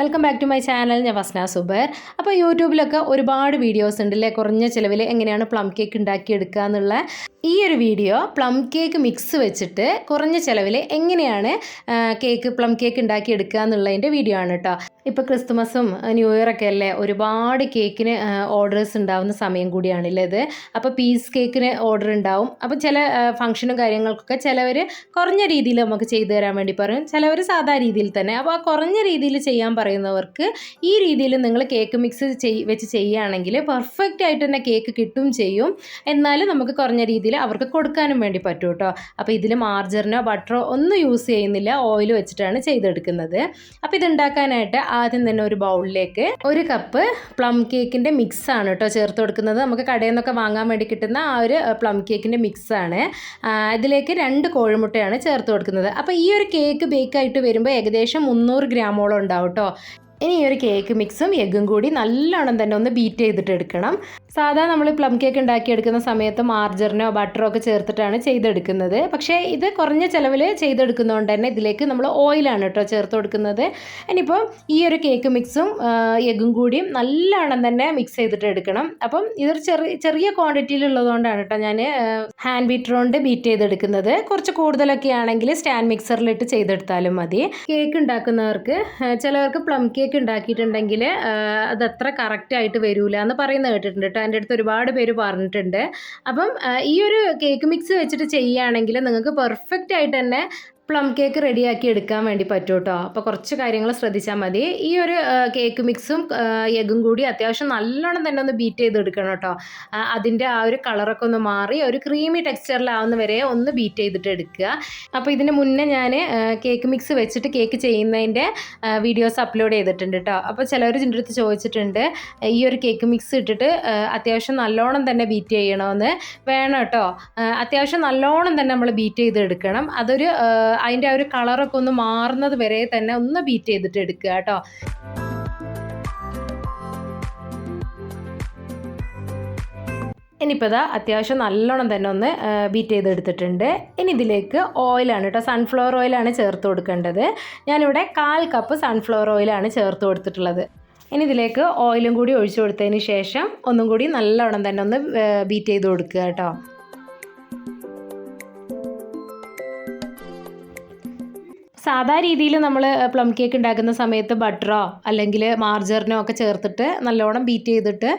Welcome back to my channel ഞാൻ വസ്ന സുബർ. അപ്പോൾ യൂട്യൂബിലൊക്കെ ഒരുപാട് വീഡിയോസ് ഉണ്ട് അല്ലേ കുറഞ്ഞ ചിലവിൽ എങ്ങനെയാണ് പ്ലം കേക്ക് ഉണ്ടാക്കിയെടുക്കുക എന്നുള്ള ഈ ഒരു വീഡിയോ പ്ലം കേക്ക് മിക്സ് വെച്ചിട്ട് കുറഞ്ഞ ചിലവിൽ എങ്ങനെയാണ് കേക്ക് പ്ലം കേക്ക് ഉണ്ടാക്കിയെടുക്കുക എന്നുള്ളതിന്റെ വീഡിയോ ആണ് കേട്ടോ ഇപ്പോൾ ക്രിസ്തുമസും ന്യൂ ഇയർ ഒക്കെ അല്ലേ? ഒരുപാട് കേക്കിന് ഓർഡേഴ്സ് ഉണ്ടാവുന്ന സമയം കൂടിയാണല്ലേ ഇത്? അപ്പോൾ പീസ് കേക്കിന് ഓർഡർ ഉണ്ടാവും. അപ്പോൾ ചില ഫംഗ്ഷനും കാര്യങ്ങൾക്കൊക്കെ ചിലവർ കുറഞ്ഞ രീതിയിൽ നമുക്ക് ചെയ്തു തരാൻ വേണ്ടി പറയും. ചിലവർ സാധാ രീതിയിൽ തന്നെ. അപ്പോൾ ആ കുറഞ്ഞ രീതിയിൽ ചെയ്യാൻ പറയുന്നവർക്ക് ഈ രീതിയിൽ നിങ്ങൾ കേക്ക് മിക്സ് ചെയ് വെച്ച് ചെയ്യുകയാണെങ്കിൽ പെർഫെക്റ്റ് ആയിട്ട് തന്നെ കേക്ക് കിട്ടും ചെയ്യും. എന്നാലും നമുക്ക് കുറഞ്ഞ രീതിയിൽ അവർക്ക് കൊടുക്കാനും വേണ്ടി പറ്റും കേട്ടോ അപ്പോൾ ഇതിൽ മാർജറിനോ ബട്ടറോ ഒന്നും യൂസ് ചെയ്യുന്നില്ല. ഓയിൽ വെച്ചിട്ടാണ് ചെയ്തെടുക്കുന്നത്. അപ്പോൾ ഇതുണ്ടാക്കാനായിട്ട് ആദ്യം തന്നെ ഒരു ബൗളിലേക്ക് ഒരു കപ്പ് പ്ലം കേക്കിന്റെ മിക്സാണ് കേട്ടോ ചേർത്ത് കൊടുക്കുന്നത്. നമുക്ക് കടയിൽ നിന്നൊക്കെ വാങ്ങാൻ വേണ്ടി കിട്ടുന്ന ആ ഒരു പ്ലം കേക്കിന്റെ മിക്സാണ് ഇതിലേക്ക് രണ്ട് കോഴിമുട്ടയാണ് ചേർത്ത് കൊടുക്കുന്നത്. അപ്പോൾ ഈ ഒരു കേക്ക് ബേക്ക് ആയിട്ട് വരുമ്പോൾ ഏകദേശം മുന്നൂറ് ഗ്രാമോളം ഉണ്ടാവും കേട്ടോ ഇനി ഈ ഒരു കേക്ക് മിക്സും എഗ്ഗും കൂടി നല്ലോണം തന്നെ ഒന്ന് ബീറ്റ് ചെയ്തിട്ട് എടുക്കണം. സാധാരണ നമ്മൾ പ്ലം കേക്ക് ഉണ്ടാക്കിയെടുക്കുന്ന സമയത്ത് മാർജറിനോ ബട്ടറോ ഒക്കെ ചേർത്തിട്ടാണ് ചെയ്തെടുക്കുന്നത്. പക്ഷേ ഇത് കുറഞ്ഞ ചിലവിൽ ചെയ്തെടുക്കുന്നതുകൊണ്ട് തന്നെ ഇതിലേക്ക് നമ്മൾ ഓയിലാണ് കേട്ടോ ചേർത്ത് കൊടുക്കുന്നത്. ഇനിയിപ്പോൾ ഈ ഒരു കേക്ക് മിക്സും എഗ്ഗും കൂടിയും നല്ലോണം തന്നെ മിക്സ് ചെയ്തിട്ട് എടുക്കണം. അപ്പം ഇതൊരു ചെറിയ ചെറിയ ക്വാണ്ടിറ്റിയിലുള്ളതുകൊണ്ടാണ് കേട്ടോ ഞാൻ ഹാൻഡ് ബീറ്റർ കൊണ്ട് ബീറ്റ് ചെയ്തെടുക്കുന്നത്. കുറച്ച് കൂടുതലൊക്കെ ആണെങ്കിൽ സ്റ്റാൻഡ് മിക്സറിലിട്ട് ചെയ്തെടുത്താലും മതി. കേക്ക് ഉണ്ടാക്കുന്നവർക്ക് ചിലവർക്ക് പ്ലം കേക്ക് ഉണ്ടാക്കിയിട്ടുണ്ടെങ്കിൽ അതത്ര അത് അത്ര കറക്റ്റ് ആയിട്ട് വരൂല എന്ന് പറയുന്നത് കേട്ടിട്ടുണ്ട് കേട്ടോ. എന്റെ അടുത്ത് ഒരുപാട് പേര് പറഞ്ഞിട്ടുണ്ട്. അപ്പം ഈ ഒരു കേക്ക് മിക്സ് വെച്ചിട്ട് ചെയ്യുകയാണെങ്കിൽ നിങ്ങൾക്ക് പെർഫെക്റ്റ് ആയിട്ട് തന്നെ പ്ലം കേക്ക് റെഡിയാക്കി എടുക്കാൻ വേണ്ടി പറ്റും കേട്ടോ അപ്പോൾ കുറച്ച് കാര്യങ്ങൾ ശ്രദ്ധിച്ചാൽ മതി. ഈ ഒരു കേക്ക് മിക്സും എഗും കൂടി അത്യാവശ്യം നല്ലോണം തന്നെ ഒന്ന് ബീറ്റ് ചെയ്തെടുക്കണം കേട്ടോ. ആ, അതിന്റെ ആ ഒരു കളറൊക്കെ ഒന്ന് മാറി ഒരു ക്രീമി ടെക്സ്ചറിലാവുന്ന വരെ ഒന്ന് ബീറ്റ് ചെയ്തിട്ട് എടുക്കുക. അപ്പോൾ ഇതിന് മുന്നേ ഞാൻ കേക്ക് മിക്സ് വെച്ചിട്ട് കേക്ക് ചെയ്യുന്നതിന്റെ വീഡിയോസ് അപ്ലോഡ് ചെയ്തിട്ടുണ്ട് കേട്ടോ. അപ്പോൾ ചിലവർ ഇതിന്റെ അടുത്ത് ചോദിച്ചിട്ടുണ്ട് ഈ ഒരു കേക്ക് മിക്സ് ഇട്ടിട്ട് അത്യാവശ്യം നല്ലോണം തന്നെ ബീറ്റ് ചെയ്യണമെന്ന് വേണം കേട്ടോ. അത്യാവശ്യം നല്ലോണം തന്നെ നമ്മൾ ബീറ്റ് ചെയ്ത് എടുക്കണം. അതൊരു അതിന്റെ ആ ഒരു കളറൊക്കെ ഒന്ന് മാറുന്നത് വരെ തന്നെ ഒന്ന് ബീറ്റ് ചെയ്തിട്ട് എടുക്കുക കേട്ടോ. ഇനിയിപ്പോൾ ഇതാ അത്യാവശ്യം നല്ലോണം തന്നെ ഒന്ന് ബീറ്റ് ചെയ്തെടുത്തിട്ടുണ്ട്. ഇനി ഇതിലേക്ക് ഓയിലാണ് കേട്ടോ സൺഫ്ലവർ ഓയിലാണ് ചേർത്ത് കൊടുക്കേണ്ടത്. ഞാനിവിടെ കാൽ കപ്പ് സൺഫ്ലവർ ഓയിലാണ് ചേർത്ത് കൊടുത്തിട്ടുള്ളത്. ഇനി ഇതിലേക്ക് ഓയിലും കൂടി ഒഴിച്ചു കൊടുത്തതിന് ശേഷം ഒന്നും കൂടി നല്ലോണം തന്നെ ഒന്ന് ബീറ്റ് ചെയ്ത് കൊടുക്കുക കേട്ടോ. സാധാ രീതിയിൽ നമ്മൾ പ്ലം കേക്ക് ഉണ്ടാക്കുന്ന സമയത്ത് ബട്ടറോ അല്ലെങ്കിൽ മാർജറിനോ ഒക്കെ ചേർത്തിട്ട് നല്ലോണം ബീറ്റ് ചെയ്തിട്ട്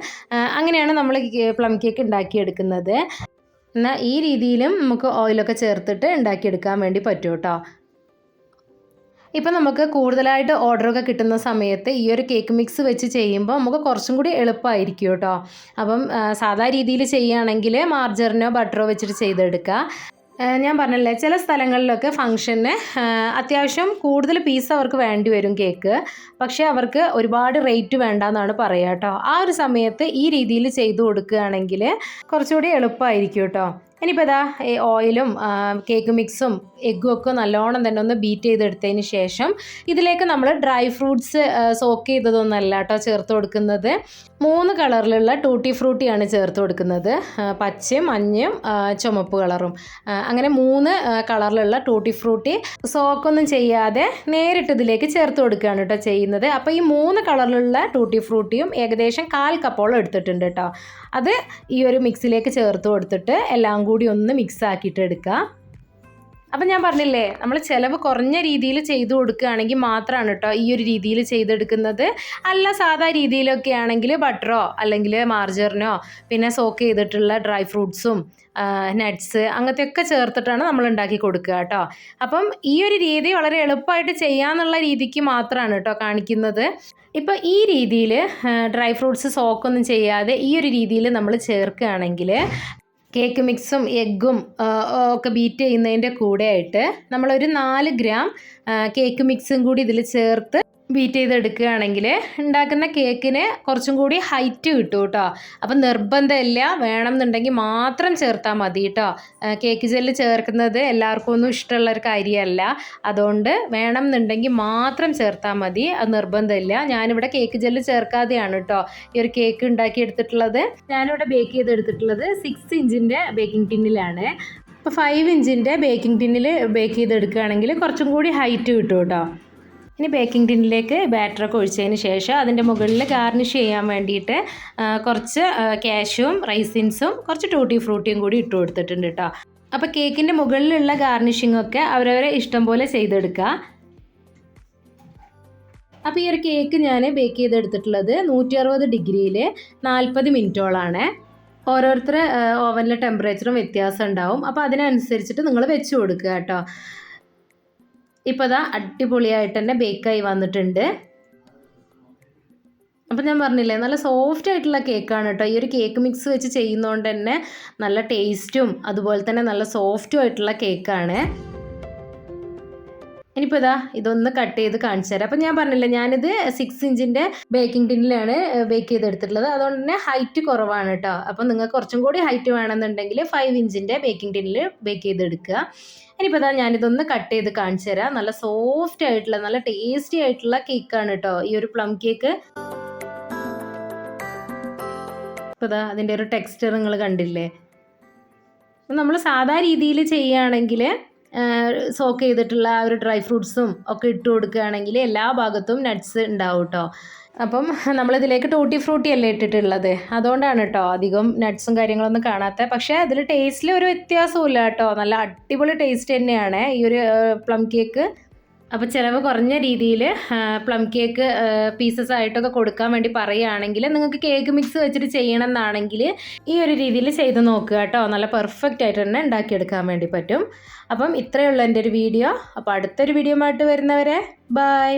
അങ്ങനെയാണ് നമ്മൾ പ്ലം കേക്ക് ഉണ്ടാക്കിയെടുക്കുന്നത്. എന്നാൽ ഈ രീതിയിലും നമുക്ക് ഓയിലൊക്കെ ചേർത്തിട്ട് ഉണ്ടാക്കിയെടുക്കാൻ വേണ്ടി പറ്റും കേട്ടോ ഇപ്പം നമുക്ക് കൂടുതലായിട്ട് ഓർഡറൊക്കെ കിട്ടുന്ന സമയത്ത് ഈ ഒരു കേക്ക് മിക്സ് വെച്ച് ചെയ്യുമ്പോൾ നമുക്ക് കുറച്ചും കൂടി എളുപ്പമായിരിക്കും കേട്ടോ അപ്പം സാധാ രീതിയിൽ ചെയ്യുകയാണെങ്കിൽ മാർജറിനോ ബട്ടറോ വെച്ചിട്ട് ചെയ്തെടുക്കുക. ഞാൻ പറഞ്ഞല്ലേ ചില സ്ഥലങ്ങളിലൊക്കെ ഫംഗ്ഷന് അത്യാവശ്യം കൂടുതൽ പീസ് അവർക്ക് വേണ്ടി വരും കേക്ക്. പക്ഷേ അവർക്ക് ഒരുപാട് റേറ്റ് വേണ്ട എന്നാണ് പറയുക കേട്ടോ ആ ഒരു സമയത്ത് ഈ രീതിയിൽ ചെയ്തു കൊടുക്കുകയാണെങ്കിൽ കുറച്ചുകൂടി എളുപ്പമായിരിക്കും കേട്ടോ ഇനിയിപ്പോൾ ഇതാ ഈ ഓയിലും കേക്ക് മിക്സും എഗ്ഗും ഒക്കെ നല്ലോണം തന്നെ ഒന്ന് ബീറ്റ് ചെയ്തെടുത്തതിന് ശേഷം ഇതിലേക്ക് നമ്മൾ ഡ്രൈ ഫ്രൂട്ട്സ് സോക്ക് ചെയ്തതൊന്നല്ല കേട്ടോ ചേർത്ത് കൊടുക്കുന്നത്. മൂന്ന് കളറിലുള്ള ടൂട്ടി ഫ്രൂട്ടിയാണ് ചേർത്ത് കൊടുക്കുന്നത്. പച്ചയും മഞ്ഞയും ചുമപ്പ് കളറും. അങ്ങനെ മൂന്ന് കളറിലുള്ള ടൂട്ടി ഫ്രൂട്ടി സോക്കൊന്നും ചെയ്യാതെ നേരിട്ട് ഇതിലേക്ക് ചേർത്ത് കൊടുക്കുകയാണ് കേട്ടോ ചെയ്യുന്നത്. അപ്പോൾ ഈ മൂന്ന് കളറിലുള്ള ടൂട്ടി ഫ്രൂട്ടിയും ഏകദേശം കാൽ കപ്പോളം എടുത്തിട്ടുണ്ട് കേട്ടോ. അത് ഈ ഒരു മിക്സിലേക്ക് ചേർത്ത് കൊടുത്തിട്ട് എല്ലാം കൂടി ഒന്ന് മിക്സ് ആക്കിയിട്ട് എടുക്കുക അപ്പം ഞാൻ പറഞ്ഞില്ലേ നമ്മൾ ചിലവ് കുറഞ്ഞ രീതിയിൽ ചെയ്തു കൊടുക്കുകയാണെങ്കിൽ മാത്രമാണ് കേട്ടോ ഈ ഒരു രീതിയിൽ ചെയ്തെടുക്കുന്നത്. അല്ല സാധാ രീതിയിലൊക്കെ ആണെങ്കിൽ ബട്ടറോ അല്ലെങ്കിൽ മാർജറിനോ പിന്നെ സോക്ക് ചെയ്തിട്ടുള്ള ഡ്രൈ ഫ്രൂട്ട്സും നട്ട്സ് അങ്ങനത്തെ ഒക്കെ ചേർത്തിട്ടാണ് നമ്മൾ ഉണ്ടാക്കി കൊടുക്കുക കേട്ടോ അപ്പം ഈ ഒരു രീതി വളരെ എളുപ്പമായിട്ട് ചെയ്യാമെന്നുള്ള രീതിക്ക് മാത്രമാണ് കേട്ടോ കാണിക്കുന്നത്. ഇപ്പോൾ ഈ രീതിയിൽ ഡ്രൈ ഫ്രൂട്ട്സ് സോക്കൊന്നും ചെയ്യാതെ ഈ ഒരു രീതിയിൽ നമ്മൾ ചേർക്കുകയാണെങ്കിൽ കേക്ക് മിക്സും എഗ്ഗും ഒക്കെ ബീറ്റ് ചെയ്യുന്നതിന്റെ കൂടെ ആയിട്ട് നമ്മളൊരു നാല് ഗ്രാം കേക്ക് മിക്സും കൂടി ഇതിൽ ചേർത്ത് ബീറ്റ് ചെയ്തെടുക്കുകയാണെങ്കിൽ ഉണ്ടാക്കുന്ന കേക്കിന് കുറച്ചും കൂടി ഹൈറ്റ് കിട്ടും കേട്ടോ അപ്പം നിർബന്ധമില്ല വേണം എന്നുണ്ടെങ്കിൽ മാത്രം ചേർത്താൽ മതി കേട്ടോ കേക്ക് ജെല്ല് ചേർക്കുന്നത് എല്ലാവർക്കും ഒന്നും ഇഷ്ടമുള്ള ഒരു കാര്യമല്ല. അതുകൊണ്ട് വേണം എന്നുണ്ടെങ്കിൽ മാത്രം ചേർത്താൽ മതി അത് നിർബന്ധമില്ല. ഞാനിവിടെ കേക്ക് ജെല്ല് ചേർക്കാതെയാണ് കേട്ടോ ഈ ഒരു കേക്ക് ഉണ്ടാക്കിയെടുത്തിട്ടുള്ളത് ഞാനിവിടെ ബേക്ക് ചെയ്തെടുത്തിട്ടുള്ളത് സിക്സ് ഇഞ്ചിന്റെ ബേക്കിംഗ് ടിന്നിലാണ് അപ്പോൾ ഫൈവ് ഇഞ്ചിന്റെ ബേക്കിംഗ് ടിന്നിൽ ബേക്ക് ചെയ്തെടുക്കുകയാണെങ്കിൽ കുറച്ചും കൂടി ഹൈറ്റ് കിട്ടും കേട്ടോ ഇനി ബേക്കിംഗ് ടിന്നിലേക്ക് ബാറ്ററൊക്കെ ഒഴിച്ചതിന് ശേഷം അതിന്റെ മുകളിൽ ഗാർണിഷ് ചെയ്യാൻ വേണ്ടിയിട്ട് കുറച്ച് കാഷ്യൂം റൈസിൻസും കുറച്ച് ടൂട്ടി ഫ്രൂട്ടിയും കൂടി ഇട്ട് കൊടുത്തിട്ടുണ്ട് കേട്ടോ അപ്പോൾ കേക്കിന്റെ മുകളിലുള്ള ഗാർണിഷിംഗ് ഒക്കെ അവരവരെ ഇഷ്ടം പോലെ ചെയ്തെടുക്കുക അപ്പോൾ ഈ ഒരു കേക്ക് ഞാൻ ബേക്ക് ചെയ്തെടുത്തിട്ടുള്ളത് നൂറ്റി അറുപത് ഡിഗ്രിയിൽ നാൽപ്പത് മിനിറ്റോളാണ് ഓരോരുത്തർ ഓവനിലെ ടെമ്പറേച്ചറും വ്യത്യാസം ഉണ്ടാവും. അപ്പോൾ അതിനനുസരിച്ചിട്ട് നിങ്ങൾ വെച്ച് കൊടുക്കുക കേട്ടോ ഇപ്പോൾ ഇതാ അടിപൊളിയായിട്ട് തന്നെ ബേക്കായി വന്നിട്ടുണ്ട്. അപ്പം ഞാൻ പറഞ്ഞില്ലേ നല്ല സോഫ്റ്റ് ആയിട്ടുള്ള കേക്കാണ് കേട്ടോ ഈ ഒരു കേക്ക് മിക്സ് വെച്ച് ചെയ്യുന്നതുകൊണ്ട് തന്നെ നല്ല ടേസ്റ്റും അതുപോലെ തന്നെ നല്ല സോഫ്റ്റും ആയിട്ടുള്ള കേക്കാണ് ഇനിയിപ്പോൾ ഇതാ ഇതൊന്ന് കട്ട് ചെയ്ത് കാണിച്ചു തരാം. അപ്പൊ ഞാൻ പറഞ്ഞില്ല ഞാനിത് സിക്സ് ഇഞ്ചിന്റെ ബേക്കിംഗ് ടിന്നിലാണ് ബേക്ക് ചെയ്തെടുത്തിട്ടുള്ളത്. അതുകൊണ്ട് തന്നെ ഹൈറ്റ് കുറവാണ് കേട്ടോ അപ്പോൾ നിങ്ങൾക്ക് കുറച്ചും കൂടി ഹൈറ്റ് വേണമെന്നുണ്ടെങ്കിൽ ഫൈവ് ഇഞ്ചിന്റെ ബേക്കിംഗ് ടിന്നിൽ ബേക്ക് ചെയ്തെടുക്കുക. ഇനിയിപ്പോൾ ഇതാ ഞാനിതൊന്ന് കട്ട് ചെയ്ത് കാണിച്ചു തരാം. നല്ല സോഫ്റ്റ് ആയിട്ടുള്ള നല്ല ടേസ്റ്റി ആയിട്ടുള്ള കേക്കാണ് കേട്ടോ ഈ ഒരു പ്ലം കേക്ക് ഇപ്പോൾ ഇതാ അതിന്റെ ഒരു ടെക്സ്ചർ നിങ്ങൾ കണ്ടില്ലേ? നമ്മൾ സാധാ രീതിയിൽ ചെയ്യുകയാണെങ്കിൽ സോക്ക് ചെയ്തിട്ടുള്ള ആ ഒരു ഡ്രൈ ഫ്രൂട്ട്സും ഒക്കെ ഇട്ട് കൊടുക്കുകയാണെങ്കിൽ എല്ലാ ഭാഗത്തും നട്ട്സ് ഉണ്ടാവും കേട്ടോ അപ്പം നമ്മളിതിലേക്ക് ടൂട്ടി ഫ്രൂട്ടി അല്ലേ ഇട്ടിട്ടുള്ളത്? അതുകൊണ്ടാണ് കേട്ടോ അധികം നട്ട്സും കാര്യങ്ങളൊന്നും കാണാത്ത. പക്ഷേ അതിൽ ടേസ്റ്റിൽ ഒരു വ്യത്യാസമില്ല കേട്ടോ നല്ല അടിപൊളി ടേസ്റ്റ് തന്നെയാണ് ഈ ഒരു പ്ലം കേക്ക് അപ്പോൾ ചിലവ് കുറഞ്ഞ രീതിയിൽ പ്ലം കേക്ക് പീസസ് ആയിട്ടൊക്കെ കൊടുക്കാൻ വേണ്ടി പറയുകയാണെങ്കിൽ നിങ്ങൾക്ക് കേക്ക് മിക്സ് വെച്ചിട്ട് ചെയ്യണം എന്നാണെങ്കിൽ ഈ ഒരു രീതിയിൽ ചെയ്ത് നോക്കുക കേട്ടോ. നല്ല പെർഫെക്റ്റ് ആയിട്ട് തന്നെ ഉണ്ടാക്കിയെടുക്കാൻ വേണ്ടി പറ്റും. അപ്പം ഇത്രയുള്ള എന്റെ ഒരു വീഡിയോ അപ്പോൾ അടുത്തൊരു വീഡിയോ ആയിട്ട് വരുന്നവരെ ബൈ